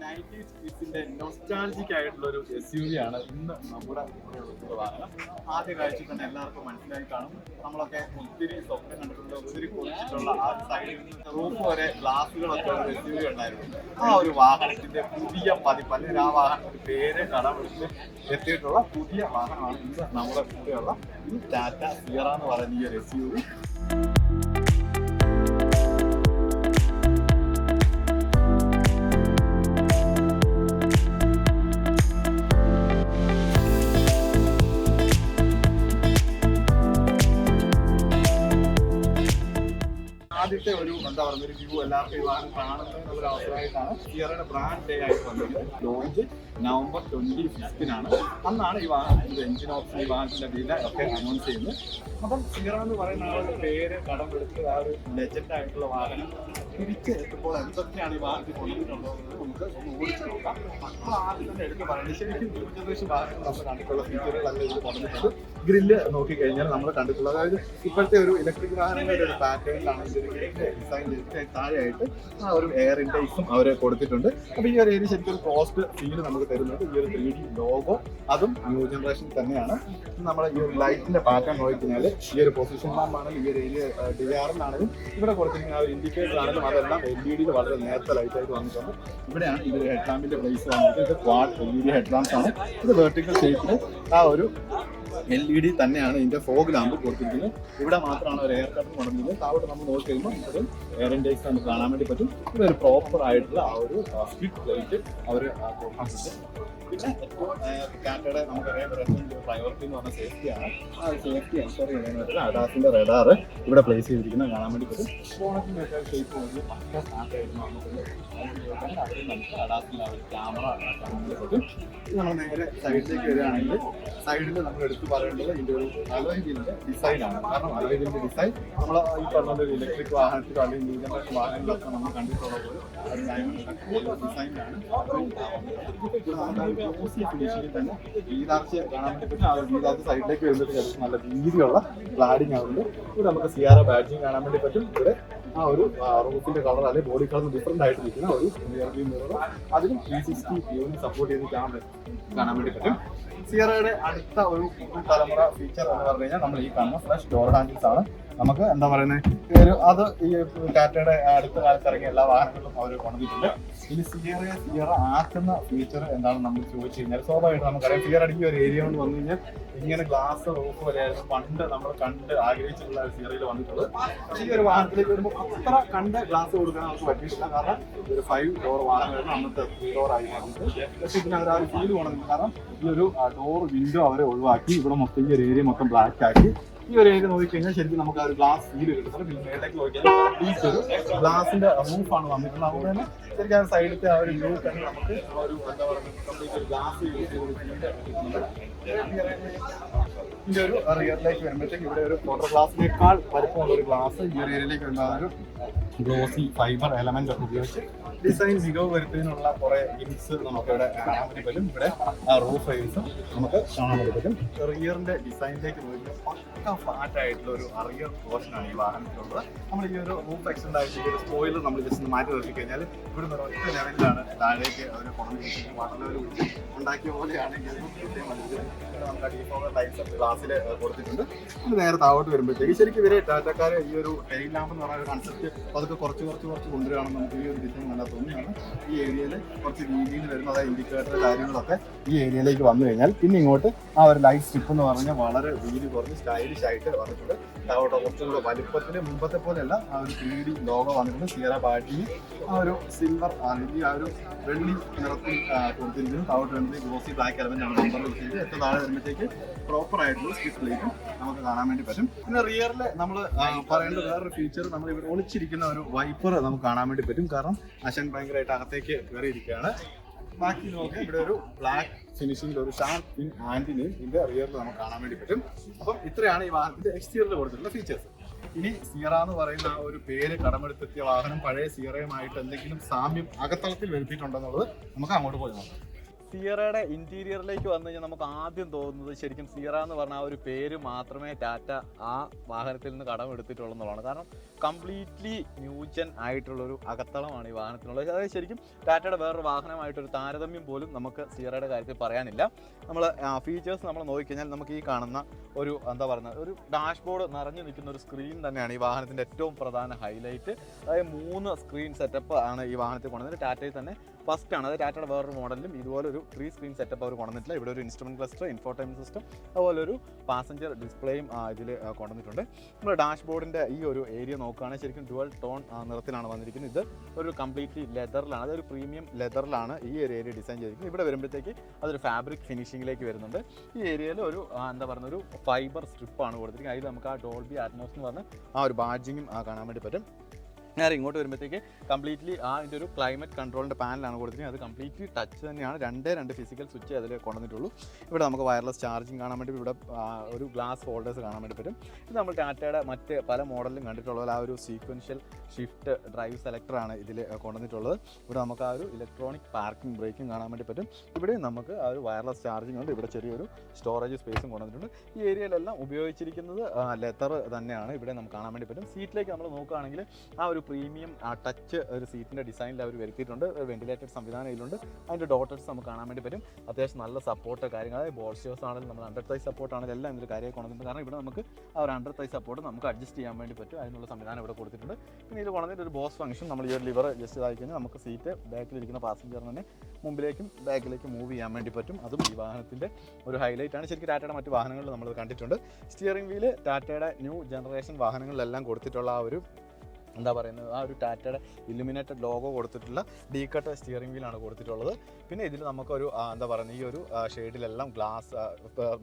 Nineties കിഡ്സിന്റെ nostalgic ആയിട്ടുള്ള ഒരു S U V ആണ്. ഇന്ന് നമ്മുടെ വാഹനം ആദ്യ കാഴ്ചയിൽ തന്നെ എല്ലാവർക്കും മനസ്സിലായി കാണും. നമ്മളൊക്കെ ഒത്തിരി സ്വപ്നം കണ്ടിട്ടുള്ള ഒത്തിരി കുറിച്ചിട്ടുള്ള ആ സൈഡിൽ നിന്ന് വരെ ഗ്ലാസുകളൊക്കെ ഒരു എസ് യു വി ഉണ്ടായിരുന്നു. ആ ഒരു വാഹനത്തിന്റെ പുതിയ പതിപ്പ് അല്ലെങ്കിൽ ആ വാഹനത്തിന്റെ പേര് കടമെടുത്ത് എത്തിയിട്ടുള്ള പുതിയ വാഹനമാണ് ഇന്ന് നമ്മുടെ കൂടെയുള്ള ഈ ടാറ്റ സിയറ എന്ന് പറയുന്ന ഈ ഒരു എസ് യു വി ആദ്യത്തെ ഒരു എന്താ പറയുക ഒരു വ്യൂ എല്ലാവർക്കും വിവാഹം കാണുന്ന ഒരു അവസരമായിട്ടാണ് സിയറയുടെ ബ്രാൻഡ് ഡേ ആയിട്ട് വന്നിരിക്കുന്നത്. ലോഞ്ച് നവംബർ ട്വന്റി ഫിഫ്റ്റിനാണ് അന്നാണ് ഈ വാഹനത്തിന്റെ എഞ്ചിൻ ഓപ്ഷൻ ഈ വാഹനത്തിന്റെ വില ഒക്കെ അനൗൺസ് ചെയ്യുന്നത്. അപ്പം സിയറ എന്ന് പറയുന്ന ആ ഒരു പേര് കടമെടുത്ത് ആ ഒരു ലെജൻഡ് ആയിട്ടുള്ള വാഹനം തിരിച്ച് എത്തുമ്പോൾ എന്തൊക്കെയാണ് ഈ വാഹനത്തിൽ കൊണ്ടുവന്നിട്ടുള്ളത്? എന്ന് നമുക്ക് ഒന്ന് നമ്മൾ കണ്ടിട്ടുള്ള കൊണ്ടുവന്നിട്ടുണ്ട് ഗ്രില്ല് നോക്കിക്കഴിഞ്ഞാൽ നമ്മൾ കണ്ടിട്ടുള്ളത് അതായത് ഇപ്പോഴത്തെ ഒരു ഇലക്ട്രിക് വാഹനങ്ങളുടെ ഒരു പാറ്റേണിലാണ് ഇതിന്റെ ഡിസൈൻ താഴെയായിട്ട് ആ ഒരു എയർ ഇൻടേക്സും അവർ കൊടുത്തിട്ടുണ്ട്. അപ്പോൾ ഈ ഒരു ഏരിയ ശരിക്കും ഒരു കോസ്റ്റ് ഫീൽ നമുക്ക് തരുന്നത് ഈ ഒരു ത്രീ ഡി ലോഗോ അതും ന്യൂ ജനറേഷൻ തന്നെയാണ്. നമ്മൾ ഈ ഒരു ലൈറ്റിന്റെ പാറ്റേൺ നോക്കിക്കഴിഞ്ഞാൽ ഈ ഒരു പൊസിഷൻ ലാമ്പാണെങ്കിലും ഈ ഒരു ഏരിയ ഡിആറിനാണെങ്കിലും ഇവിടെ കൊടുത്തിരിക്കുന്ന ഒരു ഇൻഡിക്കേറ്റർ ആണെങ്കിലും അതെല്ലാം എൽ ഇ ഡിയിൽ വളരെ നേരത്തെ ലൈറ്റ് ആയിട്ട് വന്നിട്ടുണ്ട്. ഇവിടെയാണ് ഇത് ഹെഡ് ലാമ്പിന്റെ പ്ലേസ് വന്നിട്ട് ഇത് quad L E D head ആണ്. ഇത് വെർട്ടിക്കൽ ഷേപ്പിൽ ആ ഒരു എൽ ഇ ഡി തന്നെയാണ് ഇതിന്റെ ഫോഗ് ലാമ്പ് കൊടുത്തിരിക്കുന്നത്. ഇവിടെ മാത്രമാണ് ഒരു എയർ കട്ടർ കൊണ്ടുവന്നത് താഴോട്ട് നമ്മൾ നോക്കി കഴിയുമ്പോൾ ഇവിടെ എയർ ഇൻടേക്സ് നമുക്ക് കാണാൻ വേണ്ടി പറ്റും. ഇതൊരു പ്രോപ്പർ ആയിട്ടുള്ള ആ ഒരു സ്പിറ്റ് ലൈറ്റ് അവർ കൊടുത്തിട്ടുണ്ട് പിന്നെ ഏറ്റവും കാറ്റയുടെ നമുക്കറിയാം പ്രയോറിറ്റി എന്ന് പറഞ്ഞ സേഫ്റ്റിയാണ് ആ സേഫ്റ്റി എൻഷുർ ചെയ്യുന്നതിന് വേണ്ടി അഡാസിന്റെ റഡാർ ഇവിടെ പ്ലേസ് ചെയ്തിരിക്കുന്നത് കാണാൻ വേണ്ടി പറ്റും. ഫോണൊക്കെ ഷേപ്പ് നോക്കി പക്ക ആയിരുന്നു നമുക്ക് അതിൽ നമുക്ക് അഡാസിന്റെ ആ ഒരു ക്യാമറ കാണാൻ പറ്റും. നമ്മൾ നേരെ സൈഡിലേക്ക് വരികയാണെങ്കിൽ സൈഡിൽ നമ്മൾ എടുത്തു പറയേണ്ടത് ഇതിന്റെ ഒരു അലോയിലിന്റെ ഡിസൈനാണ് കാരണം അലോയിലിന്റെ ഡിസൈൻ നമ്മൾ ഈ പറഞ്ഞ ഒരു ഇലക്ട്രിക് വാഹനത്തിലോ അല്ലെങ്കിൽ ന്യൂ ജനറേഷൻ വാഹനങ്ങളിലൊക്കെ നമ്മൾ കണ്ടിട്ടുള്ള പോലെ ഒരു ഡിസൈനാണ് ഫിനിഷിംഗിൽ തന്നെ വീതാർച്ച കാണാൻ ആ വീതാർച്ച സൈഡിലേക്ക് വരുമ്പോഴത്തേക്ക് നല്ല വീതിയുള്ള ക്ലാഡിങ് ആവുന്നുണ്ട് ഇവിടെ നമുക്ക് സിയാറ ബാഡ്ജിങ് കാണാൻ വേണ്ടി പറ്റും ഇവിടെ ആ ഒരു റൂഫിന്റെ കളർ അല്ലെങ്കിൽ ബോഡി കളർ ഡിഫറെന്റ് ആയിട്ട് നിൽക്കുന്ന ഒരു മിറർ അതിലും ത്രീ സിക്സ്റ്റി വ്യൂവിന് സപ്പോർട്ട് ചെയ്ത് ക്യാമറ കാണാൻ വേണ്ടി പറ്റും സിയറയുടെ അടുത്ത ഒരു തലമുറ ഫീച്ചർ എന്ന് പറഞ്ഞു കഴിഞ്ഞാൽ നമ്മൾ ഈ കാണുന്ന ഫ്രഷ് ഡോർ ഹാൻഡിൽസ് ആണ്. നമുക്ക് എന്താ പറയുന്നത് ഒരു അത് ഈ ടാറ്റയുടെ അടുത്ത കാലത്ത് ഇറങ്ങിയ എല്ലാ വാഹനങ്ങളും അവർ കൊണ്ടിട്ടുണ്ട് ഇനി സിയറെ സിയറ ആക്കുന്ന ഫീച്ചർ എന്താണ് നമ്മൾ ചോദിച്ചു കഴിഞ്ഞാൽ സ്വാഭാവികമായിട്ട് നമുക്കറിയാം. സിയർ അടിക്കുക ഒരു ഏരിയ കൊണ്ട് വന്നു കഴിഞ്ഞാൽ ഇങ്ങനെ ഗ്ലാസ് റൂഫ് പോലെയായിരുന്നു പണ്ട് നമ്മൾ കണ്ട് ആഗ്രഹിച്ചിട്ടുള്ള സിയറിൽ വന്നിട്ടുള്ളത്. പക്ഷേ ഈ ഒരു വാഹനത്തിലേക്ക് വരുമ്പോൾ അത്ര കണ്ട് ഗ്ലാസ് കൊടുക്കാൻ നമുക്ക് പറ്റിയിട്ടില്ല. കാരണം ഒരു ഫൈവ് ഡോർ വാഹനമായിരുന്നു. അന്നത്തെ ത്രീ ഡോർ ആയി വന്നിട്ട് പക്ഷേ ഇതിന് അവർ ആ ഒരു ഫീൽ പോകണമെന്ന് കാരണം ഈ ഒരു ഡോർ വിൻഡോ അവരെ ഒഴിവാക്കി. ഇവിടെ മൊത്തം ഈ ഒരു ഏരിയ മൊത്തം ബ്ലാക്ക് ആക്കി. ഈ ഒരു ഏരിയ നോക്കിക്കഴിഞ്ഞാൽ ശരിക്കും നമുക്ക് ആ ഒരു ഗ്ലാസ് ഫീൽ കിട്ടുന്നുണ്ട് പിന്നെ മേലേക്ക് നോക്കിയാൽ ഒരു ഗ്ലാസിന്റെ റൂഫാണ് വന്നിട്ടുള്ളത് അതുകൊണ്ട് തന്നെ ശരിക്കും ആ സൈഡിലത്തെ ആ ഒരു വ്യൂ തന്നെ നമുക്ക് ഒരു എന്താ പറയുക കംപ്ലീറ്റ് ഒരു ഗ്ലാസ് യൂസ് ചെയ്ത് ഇതിന്റെ ഒരു റിയറിലേക്ക് വരുമ്പോഴത്തേക്ക് ഇവിടെ ഒരു ഫോട്ടോ ഗ്ലാസിനേക്കാൾ വലിപ്പമുള്ള ഒരു ഗ്ലാസ് ഈ ഒരു ഏരിയയിലേക്ക് വരുന്ന ഒരു ഗ്ലോസി ഫൈബർ എലമെന്റ് ഒക്കെ ഉപയോഗിച്ച് ഡിസൈൻ മികവ് വരുത്തുന്നതിനുള്ള കുറെ ഇൻസ് നമുക്ക് ഇവിടെ കാണാൻ പറ്റും. ഇവിടെ റൂഫ് ഫ്രെയിംസും നമുക്ക് കാണാൻ പറ്റും. റിയറിന്റെ ഡിസൈനിലേക്ക് പോയിട്ട് പക്ക ഫ്ലാറ്റ് ആയിട്ടുള്ള ഒരു അറിയർ പോർഷനാണ് ഈ വാഹനത്തിലുള്ളത് നമ്മൾ ഈ ഒരു റൂഫ് എക്സ്റ്റൻഡ് ആയിട്ട് ഈ ഒരു സ്പോയിലർ നമ്മൾ ജസ്റ്റ് മാറ്റി നിർത്തി കഴിഞ്ഞാൽ ഇവിടെ നിന്ന് ഒറ്റ ലെവലിലാണ് താഴേക്ക് ഒരു ലെവൽ ഉണ്ടാക്കിയ പോലെയാണ് ഗ്ലാസ്സിൽ കൊടുത്തിട്ടുണ്ട്. ഇത് നേരെ താഴോട്ട് വരുമ്പോഴത്തേക്ക് ശരിക്കും ഇവരെ ടാറ്റക്കാരെ ഈ ഒരു ടെയിൽ ലാമ്പ് എന്ന് പറയുന്ന ഒരു കൺസെപ്റ്റ് അതൊക്കെ കുറച്ച് കുറച്ച് കുറച്ച് കൊണ്ടുവരികയാണെന്ന് നമുക്ക് ഈ ഒരു ഡിസൈൻ നല്ല തോന്നുകയാണ് ഈ ഏരിയയിൽ കുറച്ച് രീതിയിൽ വരുന്ന അതായത് ഇൻഡിക്കേറ്റർ കാര്യങ്ങളൊക്കെ ഈ ഏരിയയിലേക്ക് വന്നു കഴിഞ്ഞാൽ പിന്നെ ഇങ്ങോട്ട് ആ ഒരു ലൈറ്റ് സ്ട്രിപ്പ് എന്ന് പറഞ്ഞാൽ വളരെ വീതി കുറഞ്ഞ് സ്റ്റൈലിഷ് ആയിട്ട് വന്നിട്ടുണ്ട്. താഴോട്ട് കുറച്ചും കൂടെ വലുപ്പത്തിൽ മുമ്പത്തെ പോലെയല്ല ആ ഒരു ത്രീ ഡി ലോഗോ വന്നിട്ടുണ്ട് സിയറ ബാറ്റി ആ ഒരു സിൽവർ അല്ലെങ്കിൽ ആ ഒരു വെള്ളി നിറത്തിൽ കൊടുത്തിരിക്കുന്നു. താവട്ട് വെള്ളി ഗ്ലോസി ബ്ലാക്ക് എലമെന്റ് ആണ് നമ്പർ വെച്ചിട്ട് ഏറ്റവും താഴെ വരുമ്പോഴത്തേക്ക് പ്രോപ്പർ ആയിട്ടുള്ള സ്റ്റിഫ് ലൈറ്റും നമുക്ക് കാണാൻ വേണ്ടി പറ്റും. പിന്നെ റിയറിൽ നമ്മൾ പറയേണ്ട വേറൊരു ഫീച്ചർ നമ്മൾ ഇവിടെ ഒളിച്ചിരിക്കുന്ന ഒരു വൈപ്പർ നമുക്ക് കാണാൻ വേണ്ടി പറ്റും. കാരണം അശൻ ഭയങ്കരമായിട്ട് അകത്തേക്ക് കയറിയിരിക്കുകയാണ്. ബാക്കി നോക്കി ഇവിടെ ഒരു ബ്ലാക്ക് ഫിനിഷിംഗിൽ ഒരു ഷാർപ്പ് പിൻ ആന്റിനെയും ഇതിന്റെ റിയറിൽ നമുക്ക് കാണാൻ വേണ്ടി പറ്റും. അപ്പം ഇത്രയാണ് ഈ വാഹനത്തിന്റെ എക്സ്റ്റീരിയറിൽ കൊടുത്തിട്ടുള്ള ഫീച്ചേഴ്സ് ഇനി സിയറ എന്ന് പറയുന്ന ആ ഒരു പേര് കടമെടുത്തെത്തിയ വാഹനം പഴയ സിയറയുമായിട്ട് എന്തെങ്കിലും സാമ്യം അകത്തളത്തിൽ വരുത്തിയിട്ടുണ്ടെന്നുള്ളത് നമുക്ക് അങ്ങോട്ട് പോയി നോക്കാം. സിയറയുടെ ഇന്റീരിയറിലേക്ക് വന്നു കഴിഞ്ഞാൽ നമുക്ക് ആദ്യം തോന്നുന്നത് ശരിക്കും സിയറ എന്ന് പറഞ്ഞ ആ ഒരു പേര് മാത്രമേ ടാറ്റ ആ വാഹനത്തിൽ നിന്ന് കടം എടുത്തിട്ടുള്ളൂ കാരണം കംപ്ലീറ്റ്ലി ന്യൂജൻ ആയിട്ടുള്ളൊരു അകത്തളമാണ് ഈ വാഹനത്തിനുള്ളത്. അതായത് ശരിക്കും ടാറ്റയുടെ വേറൊരു വാഹനമായിട്ടൊരു താരതമ്യം പോലും നമുക്ക് സിയറയുടെ കാര്യത്തിൽ പറയാനില്ല. നമ്മൾ ഫീച്ചേഴ്സ് നമ്മൾ നോക്കിക്കഴിഞ്ഞാൽ നമുക്ക് ഈ കാണുന്ന ഒരു എന്താ പറയുന്നത് ഒരു ഡാഷ്ബോർഡ് നിറഞ്ഞു നിൽക്കുന്ന ഒരു സ്ക്രീൻ തന്നെയാണ് ഈ വാഹനത്തിന്റെ ഏറ്റവും പ്രധാന ഹൈലൈറ്റ് അതായത് മൂന്ന് സ്ക്രീൻ സെറ്റപ്പ് ആണ് ഈ വാഹനത്തിൽ കൊണ്ടുവന്നത്. ടാറ്റയിൽ തന്നെ ഫസ്റ്റ് ആണ്. അത് ടാറ്റയുടെ വേറൊരു മോഡലിലും ഇതുപോലെ ഒരു ത്രീ സ്ക്രീൻ സെറ്റപ്പ് അവർ കൊണ്ടുവന്നിട്ടില്ല. ഇവിടെ ഒരു ഇൻസ്ട്രുമെന്റ് ക്ലസ്റ്റർ ഇൻഫോർട്ടൈം സിസ്റ്റം അതുപോലെ ഒരു പാസഞ്ചർ ഡിസ്പ്ലേയും ഇതിൽ കൊണ്ടുവന്നിട്ടുണ്ട്. നമ്മൾ ഡാഷ്ബോർഡിന്റെ ഈ ഒരു ഏരിയ നോക്കുകയാണെങ്കിൽ ശരിക്കും ഡുവൽ ടോൺ നിറത്തിലാണ് വന്നിരിക്കുന്നത്. ഇത് ഒരു കംപ്ലീറ്റ്ലി ലെതറിലാണ് അതൊരു പ്രീമിയം ലെതറിലാണ് ഈ ഒരു ഏരിയ ഡിസൈൻ ചെയ്തിരിക്കുന്നത്. ഇവിടെ വരുമ്പോഴത്തേക്ക് അതൊരു ഫാബ്രിക് ഫിനിഷിംഗിലേക്ക് വരുന്നുണ്ട്. ഈ ഏരിയയിൽ ഒരു എന്താ പറയുന്ന ഒരു ഫൈബർ സ്ട്രിപ്പാണ് കൊടുത്തിരിക്കുന്നത്. അതിൽ നമുക്ക് ആ ഡോൾബി ആറ്റ്മോസ് എന്ന് പറഞ്ഞ ആ ഒരു ബാഡ്ജിങ്ങും കാണാൻ വേണ്ടി പറ്റും. നേരെ ഇങ്ങോട്ട് വരുമ്പോഴത്തേക്ക് കംപ്ലീറ്റ്ലി ആ അതിന്റെ ഒരു ക്ലൈമറ്റ് കൺട്രോളിന്റെ പാനലാണ് കൊടുത്തിരിക്കുന്നത്. അത് കംപ്ലീറ്റ്ലി ടച്ച് തന്നെയാണ്. രണ്ടേ രണ്ട് ഫിസിക്കൽ സ്വിച്ച് അതിൽ കൊണ്ടുവന്നിട്ടുള്ളൂ. ഇവിടെ നമുക്ക് വയർലെസ് ചാർജിങ് കാണാൻ വേണ്ടി ഇവിടെ ഒരു ഗ്ലാസ് ഹോൾഡേഴ്സ് കാണാൻ വേണ്ടി പറ്റും. ഇത് നമ്മൾ ടാറ്റയുടെ മറ്റ് പല മോഡലിലും കണ്ടിട്ടുള്ളത് ആ ഒരു സീക്വൻഷ്യൽ ഷിഫ്റ്റ് ഡ്രൈവ് സെലക്ടറാണ് ഇതിൽ കൊണ്ടുവന്നിട്ടുള്ളത്. ഇവിടെ നമുക്ക് ആ ഒരു ഇലക്ട്രോണിക് പാർക്കിംഗ് ബ്രേക്കും കാണാൻ വേണ്ടി പറ്റും. ഇവിടെ നമുക്ക് ആ ഒരു വയർലെസ് ചാർജിങ് ഉണ്ട്. ഇവിടെ ചെറിയൊരു സ്റ്റോറേജ് സ്പേസും കൊണ്ടുവന്നിട്ടുണ്ട്. ഈ ഏരിയയിലെല്ലാം ഉപയോഗിച്ചിരിക്കുന്നത് ലെതർ തന്നെയാണ്. ഇവിടെ നമുക്ക് കാണാൻ വേണ്ടി പറ്റും. സീറ്റിലേക്ക് നമ്മൾ നോക്കുകയാണെങ്കിൽ ആ ഒരു പ്രീമിയം ആ ടച്ച് ഒരു സീറ്റിന്റെ ഡിസൈനിൽ അവർ വരുത്തിയിട്ടുണ്ട്. വെന്റിലേറ്റഡ് സംവിധാനം ഇതിലുണ്ട്. അതിന്റെ ഡോട്ടേഴ്സ് നമുക്ക് കാണാൻ വേണ്ടി പറ്റും. അത്യാവശ്യം നല്ല സപ്പോർട്ട് കാര്യങ്ങൾ. അതായത് ബോൾസ്റ്റേഴ്സ് ആണെങ്കിലും നമ്മൾ അണ്ടർ തൈ സപ്പോർട്ട് ആണെങ്കിലും എല്ലാം ഇതിൽ കാര്യമായി കൊണ്ടുവന്നിട്ടുണ്ട്. കാരണം ഇവിടെ നമുക്ക് ആ ഒരു അണ്ടർ തൈ സപ്പോർട്ട് നമുക്ക് അഡ്ജസ്റ്റ് ചെയ്യാൻ വേണ്ടി പറ്റും. അതിനുള്ള സംവിധാനം ഇവിടെ കൊടുത്തിട്ടുണ്ട്. പിന്നെ ഇത് കൊണ്ടുവന്നിട്ട് ഒരു ബോസ് ഫംഗ്ഷൻ നമ്മൾ ഈ ഒരു ലിവർ ജസ്റ്റ് ഇതായി കഴിഞ്ഞാൽ നമുക്ക് സീറ്റ് ബാക്കിലിരിക്കുന്ന പാസഞ്ചറിന് തന്നെ മുമ്പിലേക്കും ബാക്കിലേക്കും മൂവ് ചെയ്യാൻ വേണ്ടി പറ്റും. അതും ഈ വാഹനത്തിന്റെ ഒരു ഹൈലൈറ്റ് ആണ്. ശരിക്കും ടാറ്റയുടെ മറ്റ് വാഹനങ്ങളിൽ നമ്മൾ കണ്ടിട്ടുണ്ട്. സ്റ്റിയറിംഗ് വീൽ ടാറ്റയുടെ ന്യൂ ജനറേഷൻ വാഹനങ്ങളിലെല്ലാം കൊടുത്തിട്ടുള്ള ആ ഒരു എന്താ പറയുന്നത്? ആ ഒരു ടാറ്റയുടെ ഇലുമിനേറ്റഡ് ലോഗോ കൊടുത്തിട്ടുള്ള ഡീ കട്ട് സ്റ്റിയറിംഗ് വീലാണ് കൊടുത്തിട്ടുള്ളത്. പിന്നെ ഇതിൽ നമുക്കൊരു എന്താ പറയുന്നത് ഈ ഒരു ഷെയ്ഡിലെല്ലാം ഗ്ലാസ്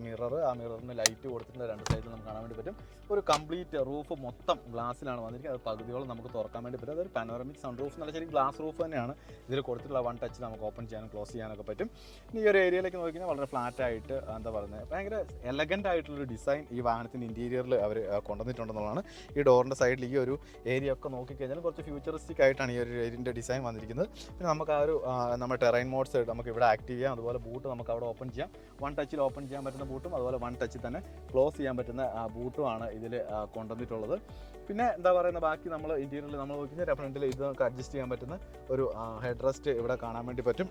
മിറർ ആ മിററിന് ലൈറ്റ് കൊടുത്തിട്ടുള്ള രണ്ട് സൈഡിൽ നമുക്ക് കാണാൻ വേണ്ടി പറ്റും. ഒരു കംപ്ലീറ്റ് റൂഫ് മൊത്തം ഗ്ലാസ്സിലാണ് വന്നിരിക്കുന്നത്. അത് പകുതിയോളം നമുക്ക് തുറക്കാൻ വേണ്ടി പറ്റും. അതൊരു പാനോറമിക് സൺ റൂഫ് നല്ല ശരി ഗ്ലാസ് റൂഫ് തന്നെയാണ്. ഇതിൽ കൊടുത്തിട്ടുള്ള വൺ ടച്ച് നമുക്ക് ഓപ്പൺ ചെയ്യാനും ക്ലോസ് ചെയ്യാനൊക്കെ പറ്റും. ഈ ഒരു ഏരിയയിലേക്ക് നോക്കിക്കഴിഞ്ഞാൽ വളരെ ഫ്ലാറ്റായിട്ട് എന്താ പറയുന്നത് ഭയങ്കര എലഗന്റ് ആയിട്ടുള്ളൊരു ഡിസൈൻ ഈ വാഹനത്തിന്റെ ഇന്റീരിയറിൽ അവർ കൊണ്ടുവന്നിട്ടുണ്ടെന്നുള്ളതാണ്. ഈ ഡോറിന്റെ സൈഡിൽ ഈ ഒരു ഏരിയ ഒക്കെ നോക്കിക്കഴിഞ്ഞാൽ കുറച്ച് ഫ്യൂച്ചറിസ്റ്റിക് ആയിട്ടാണ് ഈ ഒരു ഇതിന്റെ ഡിസൈൻ വന്നിരിക്കുന്നത്. പിന്നെ നമുക്ക് ആ ഒരു നമ്മുടെ ടെറൈൻ മോഡ്സ് നമുക്ക് ഇവിടെ ആക്റ്റീവ് ചെയ്യാം. അതുപോലെ ബൂട്ട് നമുക്ക് അവിടെ ഓപ്പൺ ചെയ്യാം. വൺ ടച്ചിൽ ഓപ്പൺ ചെയ്യാൻ പറ്റുന്ന ബൂട്ടും അതുപോലെ വൺ ടച്ചിൽ തന്നെ ക്ലോസ് ചെയ്യാൻ പറ്റുന്ന ബൂട്ടുമാണ് ഇതിൽ കൊണ്ടുവന്നിട്ടുള്ളത്. പിന്നെ എന്താ പറയുന്ന ബാക്കി നമ്മൾ ഇന്റീരിയറിൽ നമ്മൾ നോക്കിക്കഴിഞ്ഞാൽ ഫ്രണ്ടിൽ ഇത് നമുക്ക് അഡ്ജസ്റ്റ് ചെയ്യാൻ പറ്റുന്ന ഒരു ഹെഡ് റെസ്റ്റ് ഇവിടെ കാണാൻ വേണ്ടി പറ്റും.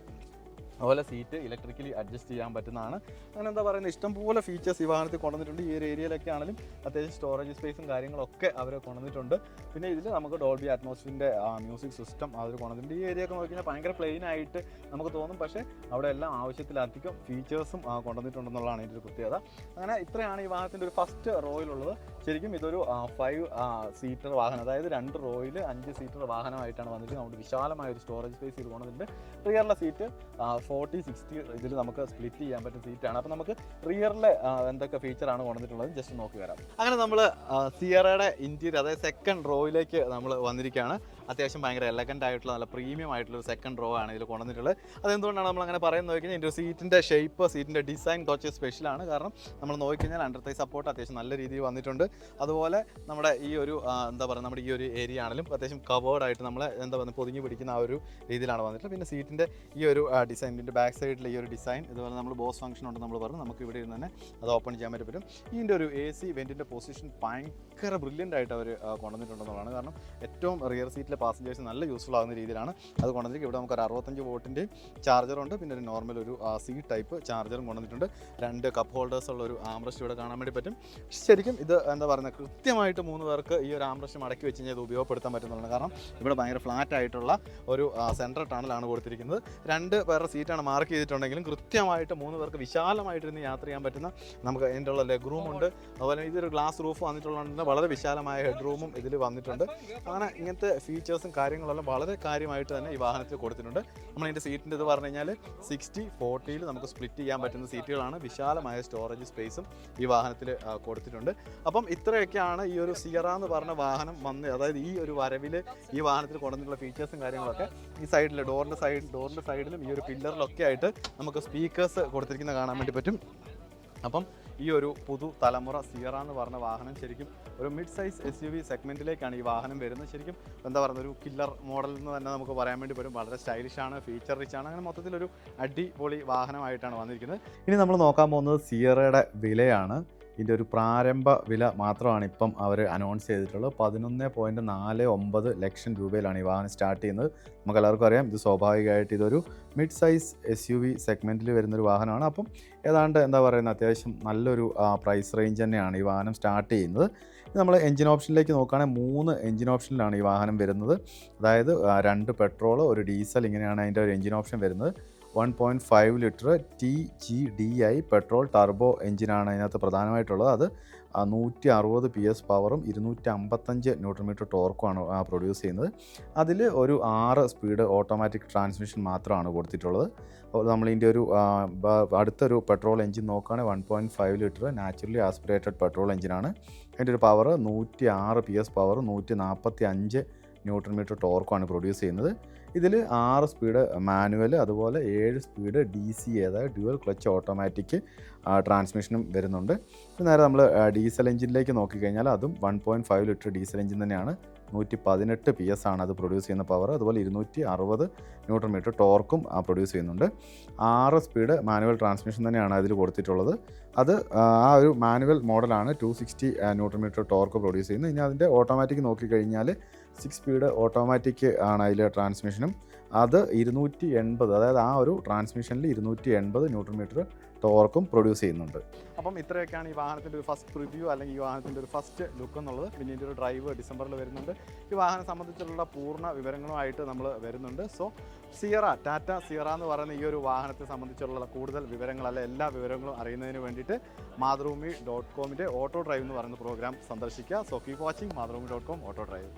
അതുപോലെ സീറ്റ് ഇലക്ട്രിക്കലി അഡ്ജസ്റ്റ് ചെയ്യാൻ പറ്റുന്നതാണ്. അങ്ങനെ എന്താ പറയുന്നത് ഇഷ്ടംപോലെ ഫീച്ചേഴ്സ് ഈ വാഹനത്തിൽ കൊണ്ടുവന്നിട്ടുണ്ട്. ഈ ഒരു ഏരിയയിലൊക്കെ ആണെങ്കിലും അത്യാവശ്യം സ്റ്റോറേജ് സ്പേസും കാര്യങ്ങളൊക്കെ അവർ കൊണ്ടുവന്നിട്ടുണ്ട്. പിന്നെ ഇതിൽ നമുക്ക് ഡോൾബി അറ്റ്മോസ്ഫിയറിന്റെ മ്യൂസിക് സിസ്റ്റം അവർ കൊണ്ടുവന്നിട്ടുണ്ട്. ഈ ഏരിയ ഒക്കെ നോക്കിക്കഴിഞ്ഞാൽ ഭയങ്കര പ്ലെയിൻ ആയിട്ട് നമുക്ക് തോന്നും. പക്ഷേ അവിടെ എല്ലാം ആവശ്യത്തിലധികം ഫീച്ചേഴ്സും കൊണ്ടുവന്നിട്ടുണ്ടെന്നുള്ളതാണ് ഇതിന്റെ ഒരു പ്രത്യേകത. അങ്ങനെ ഇത്രയാണ് ഈ വാഹനത്തിന്റെ ഒരു ഫസ്റ്റ് റോയിലുള്ളത് ശരിക്കും ഇതൊരു ഫൈവ് സീറ്റർ വാഹനം അതായത് രണ്ട് റോയിൽ അഞ്ച് സീറ്റർ വാഹനമായിട്ടാണ് വന്നിട്ട് നമുക്ക് വിശാലമായ ഒരു സ്റ്റോറേജ് സ്പേസ് ഇത് കൊണ്ടുവന്നിട്ടുണ്ട്. റിയറിലെ സീറ്റ് ഫോർട്ടി സിക്സ്റ്റി ഇതിൽ നമുക്ക് സ്പ്ലിറ്റ് ചെയ്യാൻ പറ്റുന്ന സീറ്റാണ് അപ്പോൾ നമുക്ക് റിയറിലെ എന്തൊക്കെ ഫീച്ചറാണ് കൊണ്ടുവന്നിട്ടുള്ളത്? ജസ്റ്റ് നോക്കി വരാം. അങ്ങനെ നമ്മൾ സിയറയുടെ ഇന്റീരിയർ അതായത് സെക്കൻഡ് റോയിലേക്ക് നമ്മൾ വന്നിരിക്കുകയാണ്. അത്യാവശ്യം ഭയങ്കര എലഗന്റ് ആയിട്ടുള്ള നല്ല പ്രീമിയം ആയിട്ടുള്ള ഒരു സെക്കൻഡ് റോ ആണ് ഇതിൽ കൊണ്ടുവന്നിട്ടുള്ളത്. അതെന്തുകൊണ്ടാണ് നമ്മൾ അങ്ങനെ പറയുന്നത്? നോക്കിക്കഴിഞ്ഞാൽ ഇതിന്റെ സീറ്റിന്റെ ഷേപ്പ് സീറ്റിന്റെ ഡിസൈൻ കുറച്ച് സ്പെഷ്യലാണ് കാരണം നമ്മൾ നോക്കിക്കഴിഞ്ഞാൽ അണ്ടർ തൈ സപ്പോർട്ട് അത്യാവശ്യം നല്ല രീതിയിൽ വന്നിട്ടുണ്ട്. അതുപോലെ നമ്മുടെ ഈ ഒരു എന്താ പറയുക നമ്മുടെ ഈ ഒരു ഏരിയ ആണെങ്കിലും അത്യാവശ്യം കവേർഡ് ആയിട്ട് നമ്മൾ എന്താ പറയുക പൊതിഞ്ഞ് പിടിക്കുന്ന ആ ഒരു രീതിയിലാണ് വന്നിട്ടുള്ളത്. പിന്നെ സീറ്റിന്റെ ഈ ഒരു ഡിസൈൻ ഇതിന്റെ ബാക്ക് സൈഡിലെ ഈ ഒരു ഡിസൈൻ ഇതുപോലെ നമ്മൾ ബോസ് ഫംഗ്ഷൻ ഉണ്ട് നമ്മൾ പറഞ്ഞു. നമുക്ക് ഇവിടെ ഇരുന്ന് തന്നെ അത് ഓപ്പൺ ചെയ്യാൻ പറ്റും. ഇതിന്റെ ഒരു എ സി വെന്റിന്റെ പൊസിഷൻ ഭയങ്കര ബ്രില്യന്റ് ആയിട്ട് അവർ കൊണ്ടുവന്നിട്ടുണ്ടെന്നുള്ളതാണ്. കാരണം ഏറ്റവും റിയർ സീറ്റിലെ പാസഞ്ചേഴ്സ് നല്ല യൂസ്ഫുൾ ആകുന്ന രീതിയിലാണ്. അത് കൊണ്ടുവന്നിരിക്കും ഇവിടെ നമുക്ക് ഒരു അറുപത്തഞ്ച് വോട്ടിന്റെ ചാർജറുണ്ട് പിന്നെ ഒരു നോർമൽ ഒരു സി ടൈപ്പ് ചാർജറും കൊണ്ടുവന്നിട്ടുണ്ട്. രണ്ട് കപ്പ് ഹോൾഡേഴ്സ് ഉള്ള ഒരു ആംബ്രസ്റ്റ് ഇവിടെ കാണാൻ വേണ്ടി പറ്റും. ശരിക്കും ഇത് എന്താ പറയുന്നത് കൃത്യമായിട്ട് മൂന്ന് പേർക്ക് ഈ ഒരു ആംബ്രസ്റ്റ് മടക്കി വെച്ച് കഴിഞ്ഞാൽ ഇത് ഉപയോഗപ്പെടുത്താൻ പറ്റുന്നതാണ്. കാരണം ഇവിടെ ഭയങ്കര ഫ്ലാറ്റ് ആയിട്ടുള്ള ഒരു സെൻട്രൽ ടണലാണ് കൊടുത്തിരിക്കുന്നത്. രണ്ട് പേരുടെ സീറ്റാണ് മാർക്ക് ചെയ്തിട്ടുണ്ടെങ്കിലും കൃത്യമായിട്ട് മൂന്ന് പേർക്ക് വിശാലമായിട്ടിരുന്ന് യാത്ര ചെയ്യാൻ പറ്റുന്ന നമുക്ക് അതിന്റെ ഉള്ള ലെഗ് റൂം ഉണ്ട്. അതുപോലെ ഇതൊരു ഗ്ലാസ് റൂഫ് വന്നിട്ടുള്ളതുകൊണ്ട് വളരെ വിശാലമായ ഹെഡ് റൂമും ഇതിൽ വന്നിട്ടുണ്ട്. അങ്ങനെ ഇങ്ങനത്തെ ഫീച്ചേഴ്സും കാര്യങ്ങളെല്ലാം വളരെ കാര്യമായിട്ട് തന്നെ ഈ വാഹനത്തിൽ കൊടുത്തിട്ടുണ്ട്. നമ്മൾ ഇതിന്റെ സീറ്റിന്റെ ഇത് പറഞ്ഞു കഴിഞ്ഞാൽ സിക്സ്റ്റി ഫോർട്ടിയിൽ നമുക്ക് സ്പ്ലിറ്റ് ചെയ്യാൻ പറ്റുന്ന സീറ്റുകളാണ് വിശാലമായ സ്റ്റോറേജ് സ്പേസും ഈ വാഹനത്തിൽ കൊടുത്തിട്ടുണ്ട്. അപ്പം ഇത്രയൊക്കെയാണ് ഈ ഒരു സിയറ എന്ന് പറഞ്ഞ വാഹനം വന്ന് അതായത് ഈ ഒരു വരവിൽ ഈ വാഹനത്തിൽ കൊണ്ടുവന്നിട്ടുള്ള ഫീച്ചേഴ്സും കാര്യങ്ങളൊക്കെ ഈ സൈഡിൽ ഡോറിന്റെ സൈഡ് ഡോറിന്റെ സൈഡിലും ഈ ഒരു പില്ലറിലൊക്കെ ആയിട്ട് നമുക്ക് സ്പീക്കേഴ്സ് കൊടുത്തിരിക്കുന്നത് കാണാൻ വേണ്ടി പറ്റും. അപ്പം ഈ ഒരു പുതു തലമുറ സിയറ എന്ന് പറഞ്ഞ വാഹനം ശരിക്കും ഒരു mid size S U V സെഗ്മെന്റിലേക്കാണ് ഈ വാഹനം വരുന്നത്. ശരിക്കും എന്താ പറയുക ഒരു കില്ലർ മോഡൽ എന്ന് തന്നെ നമുക്ക് പറയാൻ വേണ്ടി പറ്റും. വളരെ സ്റ്റൈലിഷ് ആണ് ഫീച്ചർ റിച്ച് ആണ്. അങ്ങനെ മൊത്തത്തിലൊരു അടിപൊളി വാഹനമായിട്ടാണ് വന്നിരിക്കുന്നത്. ഇനി നമ്മൾ നോക്കാൻ പോകുന്നത് സിയറയുടെ വിലയാണ്. ഇതിന്റെ ഒരു പ്രാരംഭ വില മാത്രമാണ് ഇപ്പം അവർ അനൗൺസ് ചെയ്തിട്ടുള്ളത്. പതിനൊന്ന് പോയിന്റ് നാല് ഒമ്പത് ലക്ഷം രൂപയിലാണ് ഈ വാഹനം സ്റ്റാർട്ട് ചെയ്യുന്നത്. നമുക്ക് എല്ലാവർക്കും അറിയാം ഇത് സ്വാഭാവികമായിട്ട് ഇതൊരു mid size S U V സെഗ്മെന്റിൽ വരുന്നൊരു വാഹനമാണ്. അപ്പം ഏതാണ്ട് എന്താ പറയുന്നത് അത്യാവശ്യം നല്ലൊരു പ്രൈസ് റേഞ്ച് തന്നെയാണ് ഈ വാഹനം സ്റ്റാർട്ട് ചെയ്യുന്നത്. നമ്മൾ എഞ്ചിൻ ഓപ്ഷനിലേക്ക് നോക്കുകയാണെങ്കിൽ മൂന്ന് എഞ്ചിൻ ഓപ്ഷനിലാണ് ഈ വാഹനം വരുന്നത്. അതായത് രണ്ട് പെട്രോൾ ഒരു ഡീസൽ ഇങ്ങനെയാണ് അതിന്റെ ഒരു എഞ്ചിൻ ഓപ്ഷൻ വരുന്നത്. One point five litre T G D I petrol turbo എഞ്ചിനാണ് അതിനകത്ത് പ്രധാനമായിട്ടുള്ളത്. അത് നൂറ്റി അറുപത് പി എസ് പവറും ഇരുന്നൂറ്റി അമ്പത്തഞ്ച് ന്യൂട്രൺ മീറ്റർ ടോർക്കുമാണ് പ്രൊഡ്യൂസ് ചെയ്യുന്നത്. അതിൽ ഒരു ആറ് സ്പീഡ് ഓട്ടോമാറ്റിക് ട്രാൻസ്മിഷൻ മാത്രമാണ് കൊടുത്തിട്ടുള്ളത്. അപ്പോൾ നമ്മൾ ഇതിന്റെ ഒരു അടുത്തൊരു പെട്രോൾ എഞ്ചിൻ നോക്കുകയാണെങ്കിൽ one point five litre naturally aspirated petrol എഞ്ചിനാണ് അതിന്റെ ഒരു പവർ നൂറ്റി ആറ് പി എസ് പവർ നൂറ്റി നാൽപ്പത്തി അഞ്ച് ന്യൂട്രൺ മീറ്റർ ടോർക്കുമാണ് പ്രൊഡ്യൂസ് ചെയ്യുന്നത്. ഇതിൽ ആറ് സ്പീഡ് മാനുവൽ അതുപോലെ ഏഴ് സ്പീഡ് ഡി സി അതായത് ഡ്യുവൽ ക്ലച്ച് ഓട്ടോമാറ്റിക് ട്രാൻസ്മിഷനും വരുന്നുണ്ട്. നേരെ നമ്മൾ ഡീസൽ എഞ്ചിനിലേക്ക് നോക്കിക്കഴിഞ്ഞാൽ അതും one point five litre diesel engine തന്നെയാണ്. നൂറ്റി പതിനെട്ട് പി എസ് ആണ് അത് പ്രൊഡ്യൂസ് ചെയ്യുന്ന പവർ അതുപോലെ ഇരുന്നൂറ്റി അറുപത് ന്യൂട്രൺ മീറ്റർ ടോർക്കും പ്രൊഡ്യൂസ് ചെയ്യുന്നുണ്ട്. ആറ് സ്പീഡ് മാനുവൽ ട്രാൻസ്മിഷൻ തന്നെയാണ് അതിൽ കൊടുത്തിട്ടുള്ളത്. അത് ആ ഒരു മാനുവൽ മോഡലാണ് two sixty newton metre torque produce ചെയ്യുന്നത്. ഇനി അതിന്റെ ഓട്ടോമാറ്റിക് നോക്കിക്കഴിഞ്ഞാൽ സിക്സ് സ്പീഡ് ഓട്ടോമാറ്റിക് ആണ് അതിലെ ട്രാൻസ്മിഷനും അത് ഇരുന്നൂറ്റി എൺപത് അതായത് ആ ഒരു ട്രാൻസ്മിഷനിൽ ഇരുന്നൂറ്റി എൺപത് ന്യൂട്രൺ മീറ്റർ ടോർക്കും പ്രൊഡ്യൂസ് ചെയ്യുന്നുണ്ട്. അപ്പം ഇത്രയൊക്കെയാണ് ഈ വാഹനത്തിന്റെ ഒരു ഫസ്റ്റ് റിവ്യൂ അല്ലെങ്കിൽ ഈ വാഹനത്തിന്റെ ഒരു ഫസ്റ്റ് ലുക്ക് എന്നുള്ളത്. പിന്നെ ഇതിന്റെ ഒരു ഡ്രൈവ് ഡിസംബറിൽ വരുന്നുണ്ട്. ഈ വാഹനം സംബന്ധിച്ചുള്ള പൂർണ വിവരങ്ങളുമായിട്ട് നമ്മൾ വരുന്നുണ്ട്. സോ സിയറ ടാറ്റ സിയറ എന്ന് പറയുന്ന ഈ ഒരു വാഹനത്തെ സംബന്ധിച്ചുള്ള കൂടുതൽ വിവരങ്ങൾ അല്ല എല്ലാ വിവരങ്ങളും അറിയുന്നതിന് വേണ്ടിയിട്ട് മാതൃഭൂമി ഡോട്ട് കോമിന്റെ ഓട്ടോ ഡ്രൈവ് എന്ന് പറയുന്ന പ്രോഗ്രാം സന്ദർശിക്കുക. So keep watching Mathrubhumi dot com auto drive